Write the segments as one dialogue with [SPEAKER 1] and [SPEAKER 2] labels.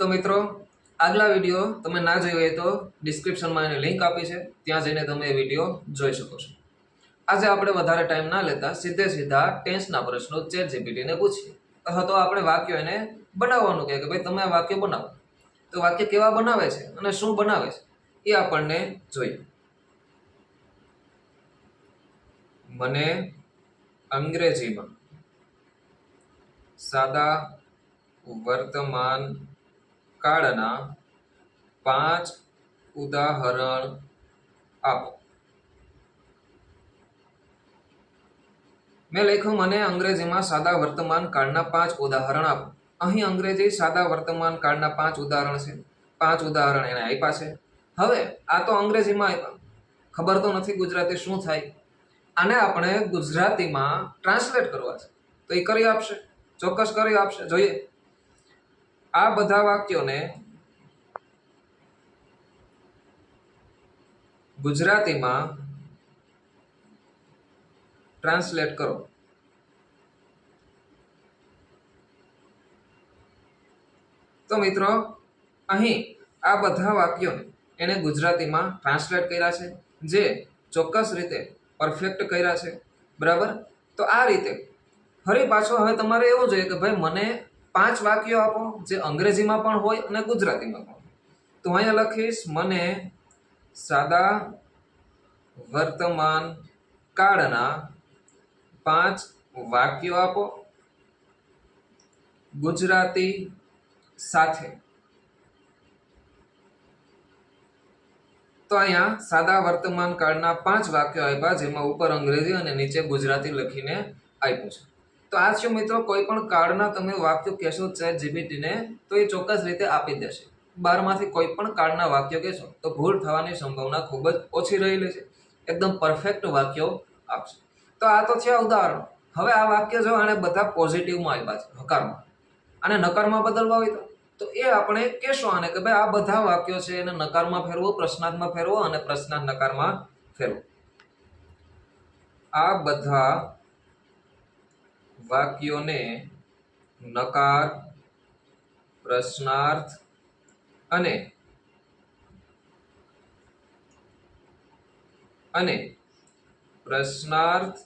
[SPEAKER 1] તો મિત્રો, આગલા વીડિયો તમે ના જોયો હોય તો ડિસ્ક્રિપ્શનમાં એની લિંક આપી છે. ત્યાં જઈને તમે એ વીડિયો જોઈ શકો છો. આજે આપણે વધારે ટાઈમ ના લેતા સીધે સીધા ટેન્સના પ્રશ્નો ચેટ જીપીટીને પૂછીએ. અથવા તો આપણે વાક્યો એને બનાવવાનું કહે કે ભાઈ તમે વાક્ય બનાવો. તો વાક્ય કેવા બનાવે છે અને શું બનાવે છે? એ આપણને જોઈએ. મને અંગ્રેજીમાં સાદા વર્તમાન કાળના પાંચ ઉદાહરણ આપો. મેં લખ્યું મને અંગ્રેજીમાં સાદા વર્તમાન કાળના પાંચ ઉદાહરણ આપો. અહીં અંગ્રેજી સાદા વર્તમાન કાળના પાંચ ઉદાહરણ છે. પાંચ ઉદાહરણ એને આપ્યા છે. હવે આ તો અંગ્રેજીમાં આપ્યા. ખબર તો નથી ગુજરાતી શું થાય. આને આપણે ગુજરાતીમાં ટ્રાન્સલેટ કરવા છે. તો એ કરી આપશે. ચોક્કસ કરી આપશે. જોઈએ. આ બધા વાક્યોને ગુજરાતીમાં ટ્રાન્સલેટ કરો. તો મિત્રો, અહીં આ બધા વાક્યોને એણે ગુજરાતીમાં ટ્રાન્સલેટ કર્યા છે, જે ચોક્કસ રીતે પરફેક્ટ કર્યા છે. બરાબર? તો આ રીતે ફરી પાછો હવે તમારે એવું જોઈએ કે ભાઈ મને પાંચ વાક્યો આપો, જે અંગ્રેજીમાં પણ હોય અને ગુજરાતીમાં પણ તો અહીંયા લખીશ, મને સાદા વર્તમાન કાળના પાંચ વાક્યો આપો, ગુજરાતી સાથે. તો અહીંયા સાદા વર્તમાન કાળના પાંચ વાક્યો આપ્યા જેમાં ઉપર અંગ્રેજી અને નીચે ગુજરાતી લખીને આપ્યું છે. તો આ છે મિત્રો, કોઈ પણ કાર્ડના તમે વાક્યો કહેશો ચેટ જીબીટીને તો એ ચોક્કસ રીતે આપી દેશે. બારમાંથી કોઈ પણ કાર્ડના વાક્યો કહેશો, તો ભૂલ થવાની સંભાવના ખૂબ જ ઓછી રહેલી છે. એકદમ પરફેક્ટ વાક્યો આપશે. તો આ તો છે ઉદાહરણ. હવે આ વાક્ય જો આને બધા પોઝિટિવમાં આવ્યા છે હકારમાં અને નકારમાં બદલવા હોય તો? તો એ આપણે કહેશું આને કે ભાઈ આ બધા વાક્યો છે એને નકારમાં ફેરવો, પ્રશ્નાર્થમાં ફેરવો અને પ્રશ્નાર્થ નકારમાં ફેરવો. આ બધા વાક્યોને નકાર, પ્રશ્નાર્થ અને અને પ્રશ્નાર્થ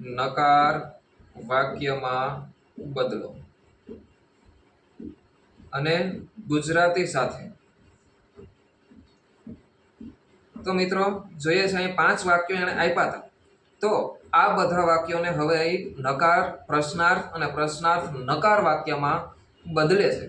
[SPEAKER 1] નકાર વાક્યમાં બદલો. અને ગુજરાતી સાથે. તો મિત્રો, જોઈએ છે અહીં પાંચ વાક્યો એને આપ્યા હતા. તો આ બધા વાક્યોને હવે અહીં નકાર, પ્રશ્નાર્થ અને પ્રશ્નાર્થ નકાર વાક્યમાં બદલે છે.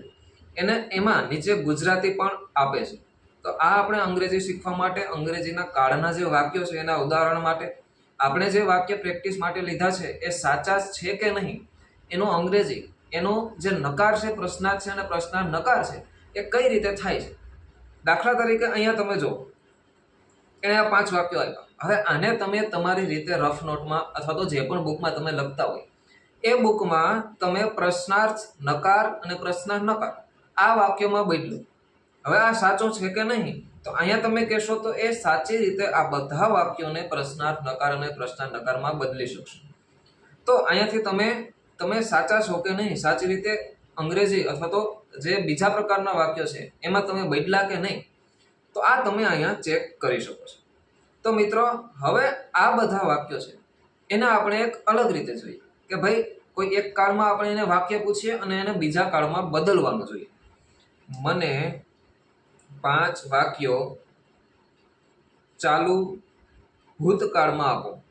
[SPEAKER 1] એને એમાં નીચે ગુજરાતી પણ આપે છે. તો આ આપણે અંગ્રેજી શીખવા માટે, અંગ્રેજીના કાળના જે વાક્યો છે એના ઉદાહરણ માટે આપણે જે વાક્ય પ્રેક્ટિસ માટે લીધા છે એ સાચા છે કે નહીં? એનો અંગ્રેજી, એનો જે નકાર છે, પ્રશ્નાર્થ છે અને પ્રશ્નાર્થ નકાર છે એ કઈ રીતે થાય છે? દાખલા તરીકે અહીંયા તમે જો એણે આ પાંચ વાક્યો આપ્યા. હવે આને તમે તમારી રીતે રફ નોટમાં અથવા તો જે પણ બુકમાં તમે લખતા હોય, એ બુકમાં તમે પ્રશ્નાર્થ નકાર અને પ્રશ્નાર્થ નકાર, આ વાક્યોમાં બદલો. હવે આ સાચો છે કે નહીં? તો અહીંયા તમે કહેશો તો એ સાચી રીતે આ બધા વાક્યોને પ્રશ્નાર્થ નકાર અને પ્રશ્નાર્થ નકારમાં બદલી શકશો. તો અહીંયાથી તમે તમે સાચા છો કે નહીં? સાચી રીતે અંગ્રેજી અથવા તો જે બીજા પ્રકારના વાક્યો છે, એમાં તમે બદલા કે નહીં? તો આ તમે અહીંયા ચેક કરી શકો છો. તો મિત્રો, હવે આ બધા વાક્યો છે. એને આપણે એક અલગ રીતે જોઈએ કે ભાઈ, કોઈ એક કાળમાં આપણે એને વાક્ય પૂછીએ અને એને બીજા કાળમાં બદલવાનું જોઈએ. મને પાંચ વાક્યો ચાલુ ભૂતકાળમાં આપો.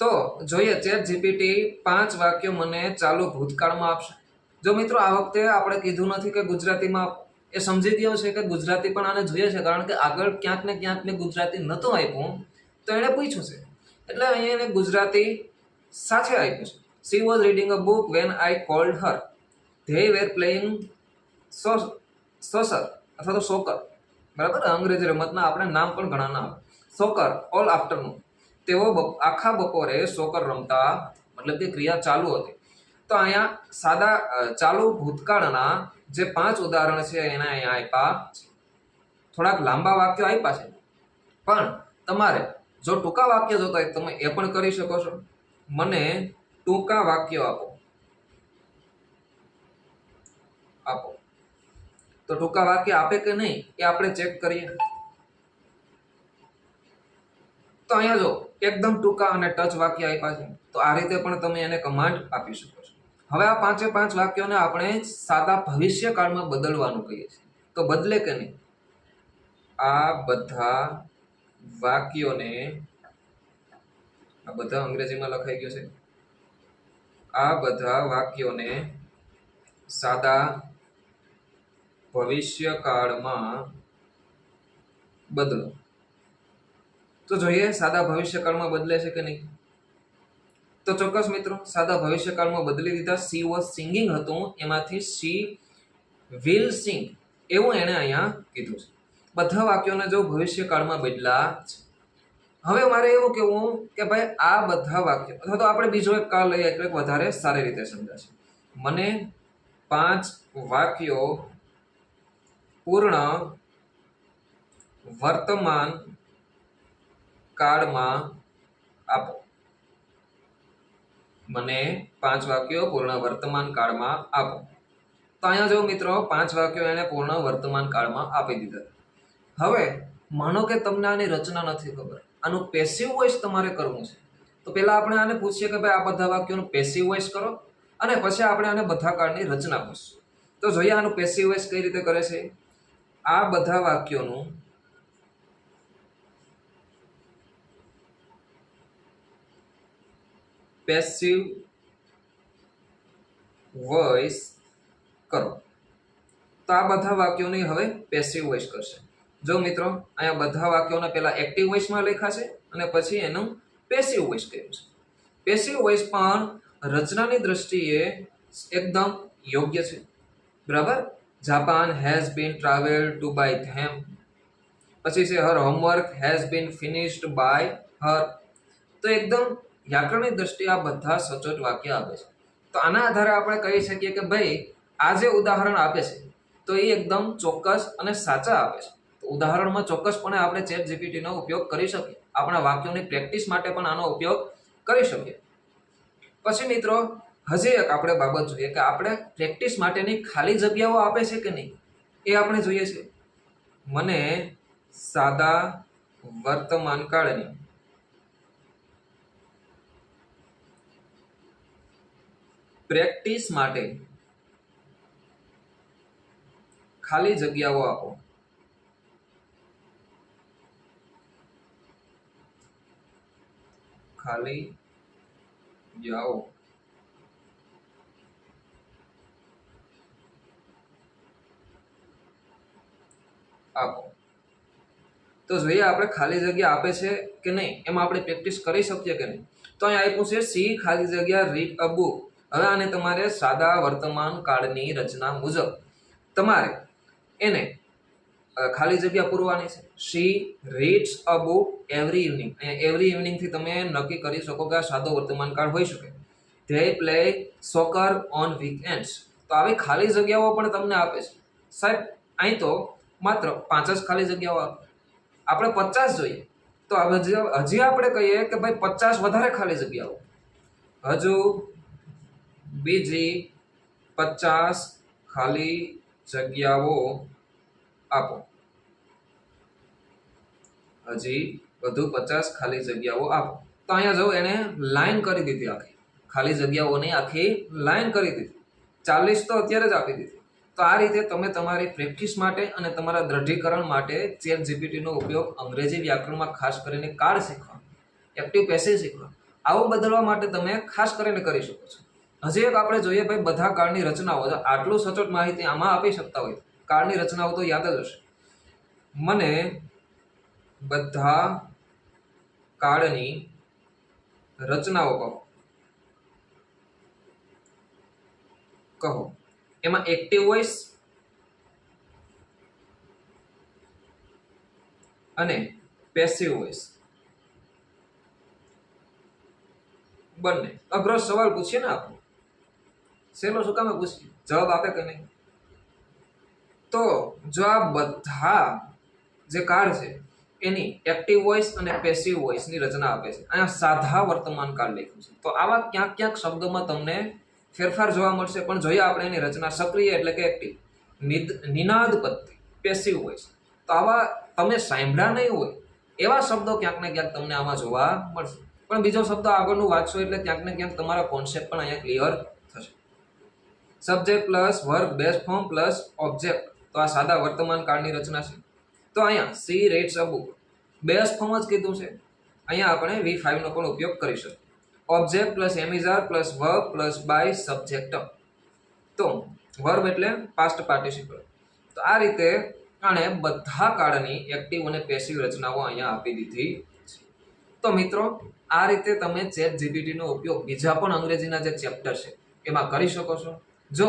[SPEAKER 1] તો જોઈએ ચેટ જીપીટી પાંચ વાક્યો મને ચાલુ ભૂતકાળમાં આપશે. જો મિત્રો આ વખતે આપણે કીધું નથી કે ગુજરાતીમાં એ સમજી ગયો છે કે ગુજરાતી પણ આને જોઈએ છે, કારણ કે આગળ ક્યાંક ને ક્યાંક ને ગુજરાતી નહોતું આપ્યું, તો એણે પૂછ્યું છે. એટલે અહીંયા એને ગુજરાતી સાથે આપ્યું છે. She was reading a book when I called her they were playing soccer અથવા તો સોકર બરાબર? અંગ્રેજી રમતના આપણે નામ પણ ઘણા નામ. સોકર ઓલ આફ્ટરનૂન તેઓ આખા બપોરે સોકર રમતા, મતલબ કે ક્રિયા ચાલુ હતી. તો અહીંયા સાદા ચાલુ ભૂતકાળના જે પાંચ ઉદાહરણ છે એના અહીંયા આપ્યા છે. થોડાક લાંબા વાક્યો આપ્યા છે. પણ તમારે જો ટૂંકા વાક્ય જોતા હોય તમે એ પણ કરી શકો છો. મને ટૂંકા વાક્યો આપો. આપો. તો ટૂંકા વાક્ય આપે કે નહીં એ આપણે ચેક કરીએ. તો અહીંયા જો એકદમ ટૂંકા અને ટચ વાક્ય આપ્યા છે. તો આ રીતે પણ તમે એને કમાન્ડ આપી શકો છો. હવે આ પાંચે પાંચ વાક્યોને આપણે સાદા ભવિષ્યકાળમાં બદલવાનું કહીએ છીએ. તો બદલે કે નહીં? આ બધા વાક્યોને આ બધા અંગ્રેજીમાં લખાઈ ગયું છે. આ બધા વાક્યોને સાદા ભવિષ્યકાળમાં બદલો. તો જોઈએ સાદા ભવિષ્યકાળમાં બદલે છે કે નહીં? તો ચોક્કસ મિત્રો, સાદા ભવિષ્યકાળમાં બદલી દીધા સી વોઝ સિંગિંગ હતું, એમાંથી સી વિલ સિંગ એવું એણે અહીંયા કીધું છે. બધા વાક્યોને જો ભવિષ્યકાળમાં બદલા છે. હવે મારે એવું કહેવું કે ભાઈ, આ બધા વાક્યો, અથવા તો આપણે બીજો એક કાળ લઈએ, એટલે વધારે સારી રીતે સમજાશે. મને પાંચ વાક્યો પૂર્ણ વર્તમાન કાળમાં આપો. મને પાંચ વાક્યો પૂર્ણ વર્તમાન કાળમાં આપો. તો અહીંયા જો મિત્રો, પાંચ વાક્યો એને પૂર્ણ વર્તમાન કાળમાં આપી દીધા. હવે, માનો કે તમને આની રચના નથી ખબર. આનું પેસિવ વોઇસ તમારે કરવું છે. તો પહેલાં આપણે આને પૂછીએ કે ભાઈ આ બધા વાક્યોનું પેસિવ વોઇસ કરો, અને પછી આપણે આને બધા કાળની રચના પૂછશું. તો જોઈએ આનું પેસિવ વોઇસ કઈ રીતે કરે છે? આ બધા વાક્યોનું પેસિવ વોઇસ કરો. તો આ બધા વાક્યોની હવે પેસિવ વોઇસ કરશે. જો મિત્રો, અહીંયા બધા વાક્યોને પહેલાં એક્ટિવ વોઇસમાં લખ્યા છે અને પછી એનું પેસિવ વોઇસ કર્યું છે પેસિવ વોઇસ પણ રચનાની દ્રષ્ટિએ એકદમ યોગ્ય છે. બરાબર? Japan has been travel to by them પછી છે her homework has been finished by her તો એકદમ વ્યાકરણની દ્રષ્ટિએ આ બધા સચોટ વાક્ય આપે છે. તો આના આધારે આપણે કહી શકીએ કે ભાઈ, આ જે ઉદાહરણ આપે છે, તો એ એકદમ ચોક્કસ અને સાચા આપે છે. ઉદાહરણમાં ચોક્કસપણે આપણે ચેટ જીપીટીનો ઉપયોગ કરી શકીએ. આપણા વાક્યોની પ્રેક્ટિસ માટે પણ આનો ઉપયોગ કરી શકીએ. પછી મિત્રો, હજી એક આપણે બાબત જોઈએ કે આપણે પ્રેક્ટિસ માટેની ખાલી જગ્યાઓ આપે છે કે નહીં? એ આપણે જોઈએ છે. મને સાદા વર્તમાન કાળની પ્રેક્ટિસ માટે ખાલી જગ્યાઓ આપો. ખાલી જાઓ. આપો. તો જોઈએ આપણે ખાલી જગ્યા આપે છે કે નહીં? એમાં આપણે પ્રેક્ટિસ કરી શકીએ કે નહીં? તો અહીંયા આપ્યું છે સી, ખાલી જગ્યા, રીડ અ બુક. હવે આને તમારે સાદા વર્તમાન કાળની રચના મુજબ તમારે એને ખાલી જગ્યા પૂરવાની છે. She reads a book every evening every ઇવનિંગથી તમે નક્કી કરી શકો કે આ સાદો વર્તમાન કાળ હોઈ શકે. They play soccer on weekends તો આવી ખાલી જગ્યાઓ પણ તમને આપે છે. સાહેબ, અહીં તો માત્ર પાંચ જ ખાલી જગ્યાઓ આપે. આપણે પચાસ જોઈએ. તો હજી હજી આપણે કહીએ કે ભાઈ પચાસ વધારે ખાલી જગ્યાઓ. હજુ બીજી પચાસ ખાલી જગ્યાઓ આપો. હજી વધુ પચાસ ખાલી જગ્યાઓ આપો. તો અહીંયા જો એને લાઈન કરી દીધી આખી. ખાલી જગ્યાઓની આખી લાઈન કરી દીધી. ચાલીસ તો અત્યારે જ આપી દીધી. તો આ રીતે તમે તમારી પ્રેક્ટિસ માટે અને તમારા દ્રઢીકરણ માટે ચેટ જીપીટીનો ઉપયોગ અંગ્રેજી વ્યાકરણમાં ખાસ કરીને કાર્ડ શીખવા એક્ટિવ પેસેજ શીખવા આવું બદલવા માટે તમે ખાસ કરીને કરી શકો છો. હજી એક આપણે જોઈએ ભાઈ બધા કાળની રચનાઓ આટલું સચોટ માહિતી આમાં આપી શકતા હોય, કાળની રચનાઓ તો યાદ જ હશે. મને બધા કાળની રચનાઓ કહો. કહો. એમાં એક્ટિવ વોઇસ અને પેસિવ વોઇસ બંને. અઘરો સવાલ પૂછીએ ને આપણે? સહેલો શું કામે પૂછીએ જવાબ આપે કે નહીં? તો જો આ બધા જે કાળ છે, એની એક્ટિવ વોઇસ અને પેસિવ વોઇસની રચના આપે છે. અહીંયા સાધા વર્તમાન કાળ લખ્યું છે. તો આવા ક્યાંક ક્યાંક શબ્દોમાં તમને ફેરફાર જોવા મળશે, પણ જોઈએ આપણે એની રચના સક્રિય એટલે કે એક્ટિવ નિદ, નિનાદ પદ્ધતિ પેસિવ વોઇસ તો આવા તમે સાંભળ્યા નહીં હોય, એવા શબ્દો ક્યાંક ને ક્યાંક તમને આમાં જોવા મળશે. પણ બીજો શબ્દ આગળનું વાંચશો એટલે ક્યાંક ને ક્યાંક તમારા કોન્સેપ્ટ પણ અહીંયા clear subject plus verb base form plus object તો આ સાદા વર્તમાન કાળની રચના છે. તો અહીંયા she reads a base form જ કીધું છે. અહીંયા આપણે વી ફાઈવનો પણ ઉપયોગ કરી શકીએ object plus am is are plus verb plus by subject તો વર્બ એટલે પાસ્ટ પાર્ટિસિપલ તો આ રીતે આણે બધા કાળની એક્ટિવ અને પેસિવ રચનાઓ અહીંયા આપી દીધી છે. તો મિત્રો, આ રીતે તમે ચેટ જીપીટીનો ઉપયોગ બીજા પણ અંગ્રેજીના જે ચેપ્ટર છે, એમાં કરી શકો છો. જો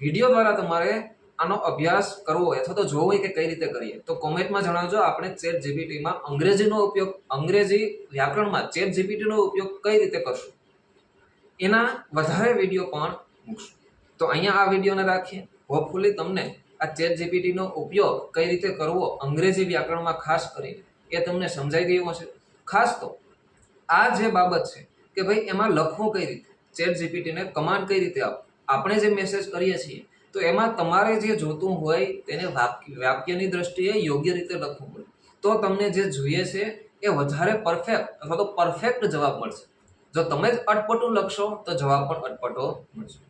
[SPEAKER 1] વીડિયો દ્વારા તમારે આનો અભ્યાસ કરવો હોય અથવા તો જોવો હોય કે કઈ રીતે કરીએ, તો કોમેન્ટમાં જણાવજો આપણે ચેટ જીપીટીમાં અંગ્રેજીનો ઉપયોગ, અંગ્રેજી વ્યાકરણમાં ચેટ જીપીટીનો ઉપયોગ કઈ રીતે કરશું. એના વધારે વીડિયો પણ મૂકશું. તો અહીંયા આ વિડીયોને રાખીએ. હોપફુલી તમને આ ચેટ જીપીટીનો ઉપયોગ કઈ રીતે કરવો, અંગ્રેજી વ્યાકરણમાં ખાસ કરીને, એ તમને સમજાઈ ગયું હશે. ખાસ તો આ જે બાબત છે કે ભાઈ એમાં લખવું કઈ રીતે ચેટ જીપીટીને કમાન્ડ કઈ રીતે આપવું. આપણે જે મેસેજ કરીએ છીએ, તો એમાં તમારે જે જોતું હોય તેને વાક્ય વાક્યની દ્રષ્ટિએ યોગ્ય રીતે લખવું પડે. તો તમને જે જોઈએ છે એ વધારે પરફેક્ટ અથવા તો પરફેક્ટ જવાબ મળશે. જો તમે જ અટપટું લખશો, તો જવાબ પણ અટપટો મળશે.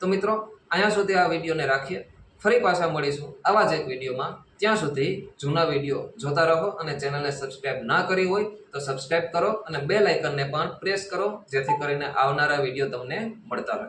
[SPEAKER 1] તો મિત્રો, અહીંયા સુધી આ વિડીયોને રાખીએ. ફરી પાછા મળીશું આવા જ એક વિડીયોમાં. ત્યાં સુધી જૂના વીડિયો જોતા રહો અને ચેનલને સબસ્ક્રાઇબ ના કરી હોય, તો સબસ્ક્રાઇબ કરો અને બે લાઇકનને પણ પ્રેસ કરો, જેથી કરીને આવનારા વીડિયો તમને મળતા રહે.